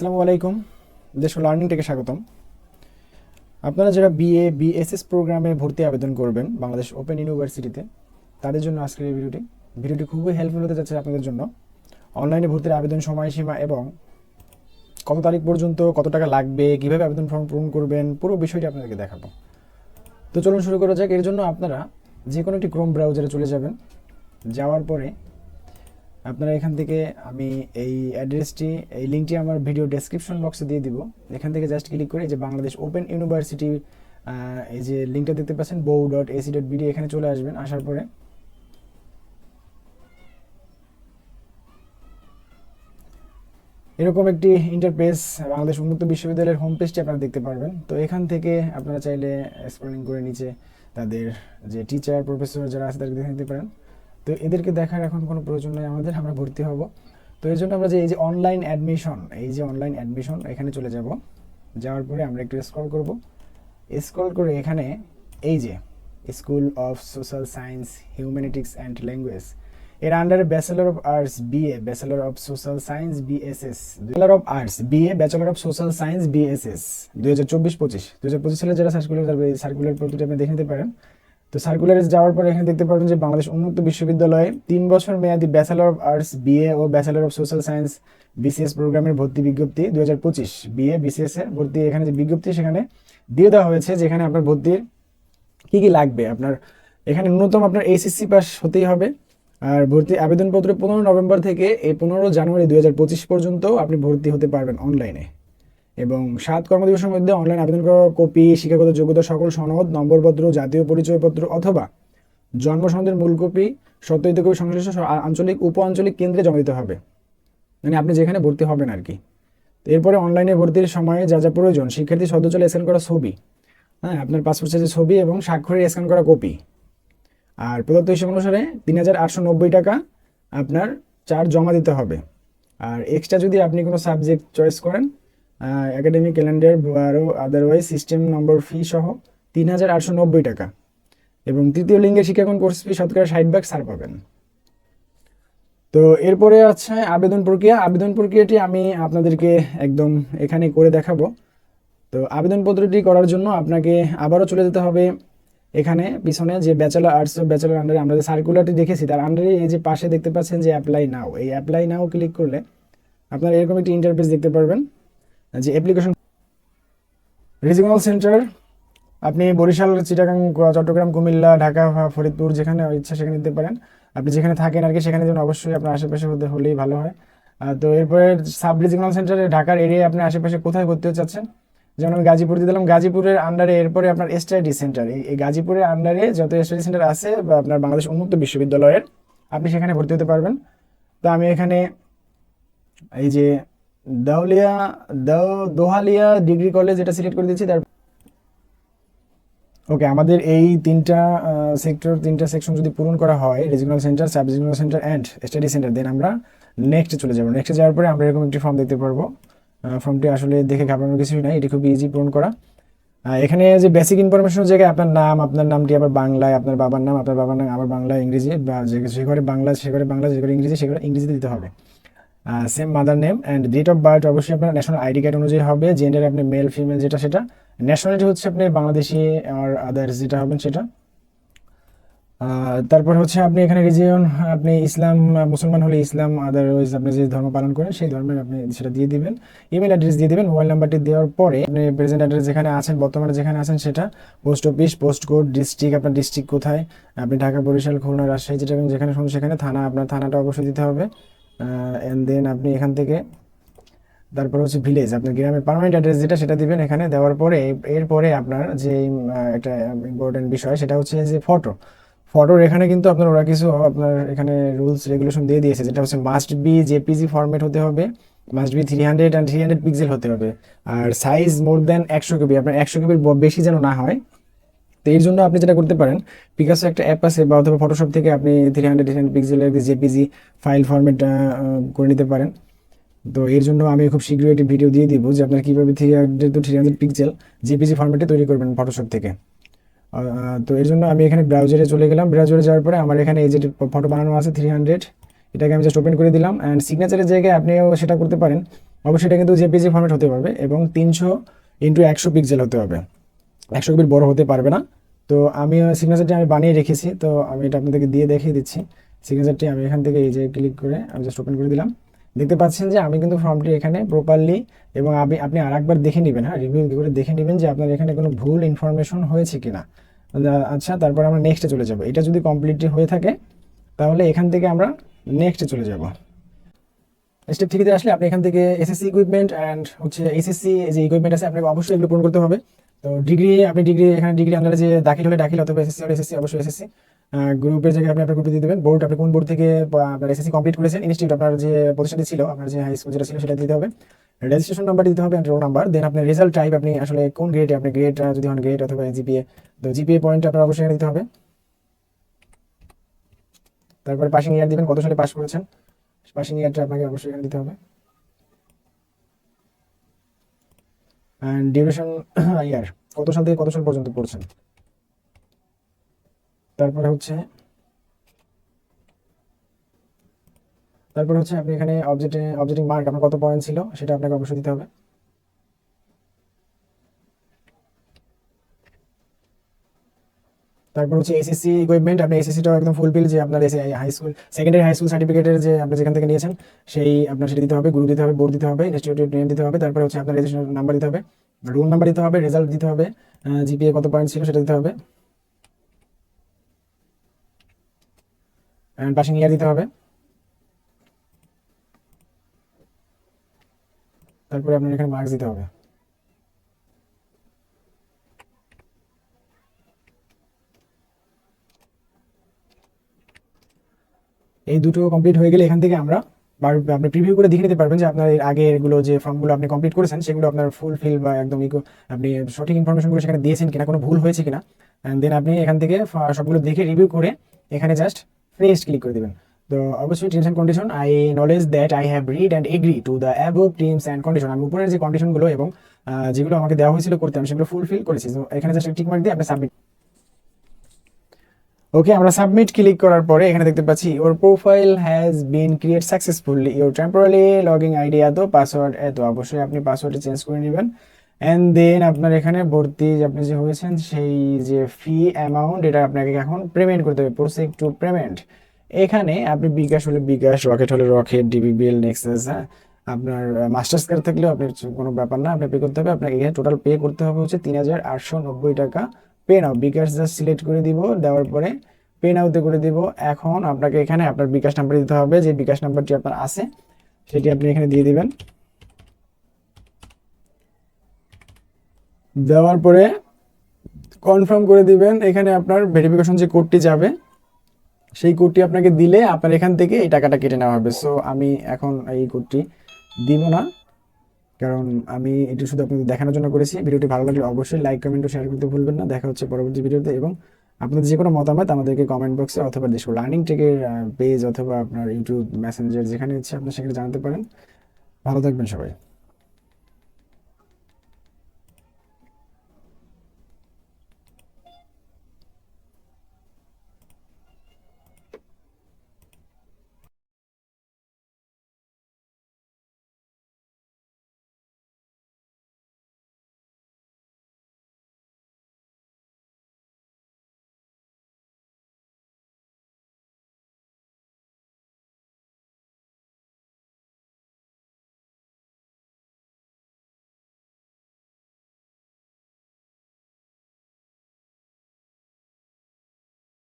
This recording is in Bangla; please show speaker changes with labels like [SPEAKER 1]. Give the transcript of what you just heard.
[SPEAKER 1] আসসালামু আলাইকুম। দেশ লার্নিং থেকে স্বাগতম। আপনারা যারা বিএ বিএসএস প্রোগ্রামে ভর্তি আবেদন করবেন বাংলাদেশ ওপেন ইউনিভার্সিটিতে তাদের জন্য আজকের এই ভিডিওটি। ভিডিওটি খুবই হেল্পফুল হতে যাচ্ছে আপনাদের জন্য। অনলাইনে ভর্তির আবেদন সময়সীমা এবং কত তারিখ পর্যন্ত কত টাকা লাগবে, কীভাবে আবেদন ফর্ম পূরণ করবেন, পুরো বিষয়টি আপনাদেরকে দেখাবো। তো চলুন শুরু করা যাক। এর জন্য আপনারা যে কোনো একটি ক্রোম ব্রাউজারে চলে যাবেন। যাওয়ার পরে আপনারা এখান থেকে আমি এই অ্যাড্রেসটি, এই লিঙ্কটি আমার ভিডিও ডেসক্রিপশন বক্সে দিয়ে দিব। এখান থেকে জাস্ট ক্লিক করে যে বাংলাদেশ ওপেন ইউনিভার্সিটি এই যে লিঙ্কটা দেখতে পাচ্ছেন বউ ডট এসি ডট বিডি এখানে চলে আসবেন, আসার পরে। এরকম একটি ইন্টারপেস বাংলাদেশ উন্মুক্ত বিশ্ববিদ্যালয়ের হোম পেজটি আপনারা দেখতে পারবেন। তো এখান থেকে আপনারা চাইলে স্ক্রলিং করে নিচে তাদের যে টিচার প্রফেসর যারা আছে তাদেরকে দেখে নিতে পারেন। তো এদেরকে দেখার এখন কোনো প্রয়োজন নেই, আমাদের, আমরা ভর্তি হব। তো এই জন্য আমরা যে, এই যে অনলাইন অ্যাডমিশন এই যে অনলাইন অ্যাডমিশন এখানে চলে যাব। যাওয়ার পরে আমরা একটু স্ক্রল করব। স্ক্রল করে এখানে, এই যে school of social science humanities and language এর আন্ডারে bachelor of arts BA bachelor of social science BSS bachelor of arts BA bachelor of social science BSS দুই হাজার চব্বিশ পঁচিশ। দু হাজার পঁচিশ সালে যারা সার্কুলার সার্কুলার প্রতিটি আপনি দেখে নিতে পারেন তো সার্কুলারে যাওয়ার পরে এখানে দেখতে পারবেন যে বাংলাদেশ উন্মুক্ত বিশ্ববিদ্যালয়ে তিন বছর মেয়াদি bachelor of arts BA O bachelor of social science BCS প্রোগ্রামের ভর্তি বিজ্ঞপ্তি দু হাজার পঁচিশ। বিএ বিসিএস এর ভর্তি এখানে যে বিজ্ঞপ্তি, সেখানে দিয়ে দেওয়া হয়েছে যেখানে আপনার ভর্তির কি কি লাগবে। আপনার এখানে ন্যূনতম আপনার এইচএসসি পাস হতেই হবে। আর ভর্তি আবেদনপত্র পনেরো নভেম্বর থেকে এই পনেরো জানুয়ারি দু হাজার পঁচিশ পর্যন্ত আপনি ভর্তি হতে পারবেন অনলাইনে এবং সাত কর্মদিবসের মধ্যে অনলাইন আবেদন করা কপি শিক্ষাগত যোগ্যতা সকল সনদ, নম্বরপত্র, জাতীয় পরিচয়পত্র অথবা জন্ম সনদের মূল কপি সত্যায়িত কপি সংশ্লিষ্ট আঞ্চলিক উপ আঞ্চলিক কেন্দ্রে জমা দিতে হবে। মানে আপনি যেখানে ভর্তি হবেন আর কি। এরপরে অনলাইনে ভর্তির সময়ে যা যা প্রয়োজন, শিক্ষার্থী সদ্যচলে স্ক্যান করা ছবি হ্যাঁ আপনার পাসপোর্ট সাইজের ছবি এবং স্বাক্ষরের স্ক্যান করা কপি আর প্রদত্ত হিসেব অনুসারে তিন হাজার আটশো নব্বই টাকা আপনার চার্জ জমা দিতে হবে। আর এক্সট্রা যদি আপনি কোনো সাবজেক্ট চয়েস করেন একাডেমিক ক্যালেন্ডার আরও আদারওয়াইজ সিস্টেম নম্বর ফি সহ তিন হাজার আটশো নব্বই টাকা। এবং তৃতীয় লিঙ্গের শিক্ষাগণ কোর্স ফি শতকরা ষাট ভাগ ছাড় পাবেন। তো এরপরে আছে আবেদন প্রক্রিয়া। আবেদন প্রক্রিয়াটি আমি আপনাদেরকে একদম এখানে করে দেখাবো। তো আবেদনপত্রটি করার জন্য আপনাকে আবারও চলে যেতে হবে এখানে, পিছনে যে ব্যাচেলার আর্টস ব্যাচেলার আন্ডারে আমরা যে সার্কুলারটি দেখেছি, তার আন্ডারে এই যে পাশে দেখতে পাচ্ছেন যে অ্যাপ্লাই নাও এই অ্যাপ্লাই নাও ক্লিক করলে আপনারা এরকম একটি ইন্টারফেস দেখতে পারবেন। যে অ্যাপ্লিকেশন রিজিওনাল সেন্টার আপনি বরিশাল, চিটাগাং, চট্টগ্রাম, কুমিল্লা, ঢাকা, ফরিদপুর, যেখানে ইচ্ছা সেখানে দিতে পারেন। আপনি যেখানে থাকেন আর কি, সেখানে যেন অবশ্যই আপনার আশেপাশে হতে হলেই ভালো হয়। তো এরপরে সাব রিজিওনাল সেন্টারে ঢাকার এরিয়ায় আপনি আশেপাশে কোথায় ভর্তি হতে চাচ্ছেন? যেমন আমি গাজীপুর দিয়ে দিলাম, গাজীপুরের আন্ডারে এরপরে আপনার এসটিআইডি সেন্টার এই গাজীপুরের আন্ডারে যত এসটিআইডি সেন্টার আছে বা আপনার বাংলাদেশ উন্মুক্ত বিশ্ববিদ্যালয়ের, আপনি সেখানে ভর্তি হতে পারবেন। তো আমি এখানে এই যে দাউলিয়া দোহালিয়া ডিগ্রি কলেজ এটা সিলেক্ট করে দিচ্ছি তার ওকে আমাদের এই তিনটা সেক্টর তিনটা সেকশন যদি পূরণ করা হয় regional centre sub regional centre and study centre then আমরা নেক্সটে চলে যাব। নেক্সটে যাওয়ার পরে আমরা এরকম একটি ফর্ম দেখতে পারব। ফর্মটি আসলে দেখে ঘাবড়ানোর কিছুই নাই, এটি খুবই ইজি পূরণ করা। এখানে যে বেসিক ইনফরমেশনের জায়গায় আপনার নাম, আপনার নামটি আবার বাংলায়, আপনার বাবার নাম, আপনার বাবার নাম আবার বাংলা ইংরেজি বা যে ঘরে বাংলা, সে ঘরে বাংলা, যে ঘরে ইংরেজি, সে ঘরে ইংরেজিতে দিতে হবে। Same mother name and date of birth অবশ্যই আপনার ন্যাশনাল আইডি কার্ড অনুযায়ী হবে জেন্ডার আপনি মেল ফিমেল যেটা সেটা ন্যাশনালিটি হচ্ছে আপনি বাংলাদেশি আর আদার্স যেটা হবেন সেটা। তারপর হচ্ছে আপনি এখানে রিজিয়ন আপনি ইসলাম মুসলমান হলে ইসলাম আদারওয়াইজ আপনি যে ধর্ম পালন করেন সেই ধর্মের আপনি সেটা দিয়ে দিবেন। ইমেল অ্যাড্রেস দিয়ে দিবেন মোবাইল নাম্বারটি দেওয়ার পরে আপনি প্রেজেন্ট অ্যাড্রেস যেখানে আছেন, বর্তমানে যেখানে আছেন সেটা post office post code district আপনার ডিস্ট্রিক্ট কোথায়, আপনি ঢাকা, বরিশাল, খুলনা, রাজশাহী যেটা যেখানে শুনুন সেখানে থানা, আপনার থানাটা অবশ্যই দিতে হবে। অ্যান্ড দেন আপনি এখান থেকে তারপর হচ্ছে ভিলেজ আপনার গ্রামের পার্মানেন্ট অ্যাড্রেস যেটা, সেটা দিবেন এখানে। দেওয়ার পরে, এরপরে আপনার যে একটা ইম্পর্টেন্ট বিষয়, সেটা হচ্ছে যে ফটো ফটোর এখানে কিন্তু আপনার, ওরা কিছু আপনার এখানে রুলস রেগুলেশন দিয়ে দিয়েছে, যেটা হচ্ছে মাস্ট বি জেপিজি ফরম্যাট হতে হবে must be three hundred and three hundred pixel হতে হবে। আর সাইজ মোর দেন একশো কেবি, আপনার একশো কেবির বেশি যেন না হয় তো এর জন্য আপনি যেটা করতে পারেন পিকাসো একটা অ্যাপ আছে বা অথবা ফটোশপ থেকে আপনি থ্রি হান্ড্রেড থ্রি হান্ড্রেড পিক্সেলের জেপিজি ফাইল ফরম্যাট করে নিতে পারেন। তো এর জন্য আমি খুব শীঘ্রই একটি ভিডিও দিয়ে দিব যে আপনার কীভাবে three hundred to three hundred pixel JPG ফরম্যাটে তৈরি করবেন ফটোশপ থেকে। তো এর জন্য আমি এখানে ব্রাউজারে চলে গেলাম। ব্রাউজারে যাওয়ার পরে আমার এখানে এই যে ফটো বানানো আছে থ্রি হান্ড্রেড এটাকে আমি জাস্ট ওপেন করে দিলাম অ্যান্ড সিগনেচারের জায়গায় আপনিও সেটা করতে পারেন। অবশ্যই এটা কিন্তু জেপিজি ফরম্যাট হতে পারবে এবং তিনশো ইন্টু একশো পিক্সেল হতে হবে। একশো কপির বড় হতে পারবে না। তো আমি সিগনেচারটি আমি বানিয়ে রেখেছি, তো আমি এটা আপনাদেরকে দিয়ে দেখিয়ে দিচ্ছি। সিগনেচারটি আমি এখান থেকে এই যে ক্লিক করে আমি জাস্ট ওপেন করে দিলাম। দেখতে পাচ্ছেন যে আমি কিন্তু ফর্মটি এখানে প্রপারলি এবং আপনি আপনি আরেকবার দেখে নেবেন হ্যাঁ রিভিউ করে দেখে নেবেন যে আপনার এখানে কোনো ভুল ইনফরমেশন হয়েছে কিনা। আচ্ছা তারপর আমরা নেক্সটে চলে যাব। এটা যদি কমপ্লিটলি হয়ে থাকে, তাহলে এখান থেকে আমরা নেক্সটে চলে যাব। স্টেপ থ্রিতে আসলে আপনি এখান থেকে এসএসসি ইকুইপমেন্ট অ্যান্ড হচ্ছে এসএসসি যে ইকুইপমেন্ট আছে, আপনাকে অবশ্যই এগুলো পূরণ করতে হবে। তো ডিগ্রি আপনি ডিগ্রি এখানে ডিগ্রি আন্ডারে যে দাখিল হলে দাখিল, অথবা এসএসসি হলে এসএসসি অবশ্যই এসএসসি গ্রুপের জায়গায় আপনি আপনার গ্রুপে দিয়ে দেবেন। বোর্ড আপনি কোন বোর্ড থেকে আপনার এসএসসি কমপ্লিট করেছেন? ইনস্টিটিউট আপনার যে প্রতিষ্ঠানটি ছিল, আপনার যে হাই স্কুল যেটা ছিল, সেটা দিতে হবে। রেজিস্ট্রেশন নাম্বার দিতে হবে রোল নাম্বার দেন আপনার রেজাল্ট টাইপ আপনি আসলে কোন গ্রেডে আপনি গ্রেড যদি হন গ্রেড অথবা জিপিএ তো জিপিএ পয়েন্ট আপনার অবশ্যই দিতে হবে। তারপরে পাসিং ইয়ার দিবেন, কত সালে পাস করেছেন? পাসিং ইয়ারটা আপনাকে অবশ্যই এখানে দিতে হবে অ্যান্ড ডিউরেশন ইয়ার, কত সাল থেকে কত সাল পর্যন্ত পড়ছেন? তারপরে হচ্ছে তারপরে হচ্ছে আপনি এখানে অবজেক্টে অবজেক্টিং মার্ক আপনার কত পয়েন্ট ছিল, সেটা আপনাকে অবশ্যই দিতে হবে। তারপর হচ্ছে এসএসসি ইকুইপমেন্ট আপনি এসএসসিটাও একদম ফুলফিল যে আপনার এসে high school secondary high school সার্টিফিকেটের যে আপনি যেখান থেকে নিয়েছেন, সেই আপনার সেটা দিতে হবে গ্রুপ দিতে হবে বোর্ড দিতে হবে ইনস্টিটিউটের নেম দিতে হবে, তারপরে হচ্ছে আপনার রেজিস্ট্রেশন নাম্বার দিতে হবে রোল নাম্বার দিতে হবে রেজাল্ট দিতে হবে জিপিএ কত পয়েন্ট ছিল সেটা দিতে হবে অ্যান্ড পাসিং ইয়ার দিতে হবে। তারপরে আপনার এখানে মার্কস দিতে হবে। এই দুটো কমপ্লিট হয়ে গেলে এখান থেকে আমরা আপনি প্রিভিউ করে দেখে নিতে পারবেন যে আপনার এর আগে এগুলো যে ফর্মগুলো আপনি কমপ্লিট করেছেন, সেগুলো আপনার ফুল ফিল বা একদম আপনি সঠিক ইনফরমেশনগুলো সেখানে দিয়েছেন কিনা, কোনো ভুল হয়েছে কিনা অ্যান্ড দেন আপনি এখান থেকে সবগুলো দেখে রিভিউ করে এখানে জাস্ট ফ্রেশ ক্লিক করে দেবেন। তো অবশ্যই and condition I knowledge that I have read and agree to the above terms and condition আমি উপরের যে কন্ডিশনগুলো এবং যেগুলো আমাকে দেওয়া হয়েছিল করতে আমি সেগুলো ফুলফিল করেছি। তো এখানে জাস্ট টিক মার্ক দিয়ে আপনি সাবমিট ওকে আমরা সাবমিট ক্লিক করার পরে এখানে দেখতে পাচ্ছি your profile has been create successfully your temporary login ID এত পাসওয়ার্ড এত। অবশ্যই আপনি পাসওয়ার্ডটি চেঞ্জ করে নেবেন। অ্যান্ড দেন আপনার এখানে ভর্তি যে আপনি যে হয়েছেন, সেই যে ফি অ্যামাউন্ট এটা আপনাকে এখন পেমেন্ট করতে হবে। প্রসেক টু পেমেন্ট এখানে আপনি বিকাশ হলে বিকাশ, রকেট হলে রকেট ডিবিবিএল নেক্সাস হ্যাঁ? আপনার মাস্টার্স কার্ড থাকলেও আপনার কোনো ব্যাপার না। আপনি পে করতে হবে। আপনাকে এখানে টোটাল পে করতে হবে হচ্ছে তিন হাজার আটশো নব্বই টাকা। Pay now bKash just select করে দিব, দেওয়ার পরে পে নাওতে করে দিব। এখন আপনাকে এখানে আপনার বিকাশ নাম্বার দিতে হবে, যে বিকাশ নাম্বারটি আপনার আছে, সেটি আপনি এখানে দিয়ে দিবেন। দেওয়ার পরে কনফার্ম করে দিবেন, এখানে আপনার ভেরিফিকেশন যে কোডটি যাবে, সেই কোডটি আপনাকে দিলে আপনার এখান থেকে এই টাকাটা কেটে নেওয়া হবে। সো আমি এখন এই কোডটি দিব না। কারণ আমি এটি শুধু আপনাদের দেখানোর জন্য করেছি। ভিডিওটি ভালো লাগলে অবশ্যই লাইক কমেন্ট ও শেয়ার করতে ভুলবেন না। দেখা হচ্ছে পরবর্তী ভিডিওতে এবং আপনাদের যে কোনো মতামত আমাদেরকে কমেন্ট বক্সে অথবা দেশ লার্নিং টেকের পেজ অথবা আপনার ইউটিউব মেসেঞ্জার যেখানে ইচ্ছে আপনি সেখানে জানাতে পারেন। ভালো থাকবেন সবাই।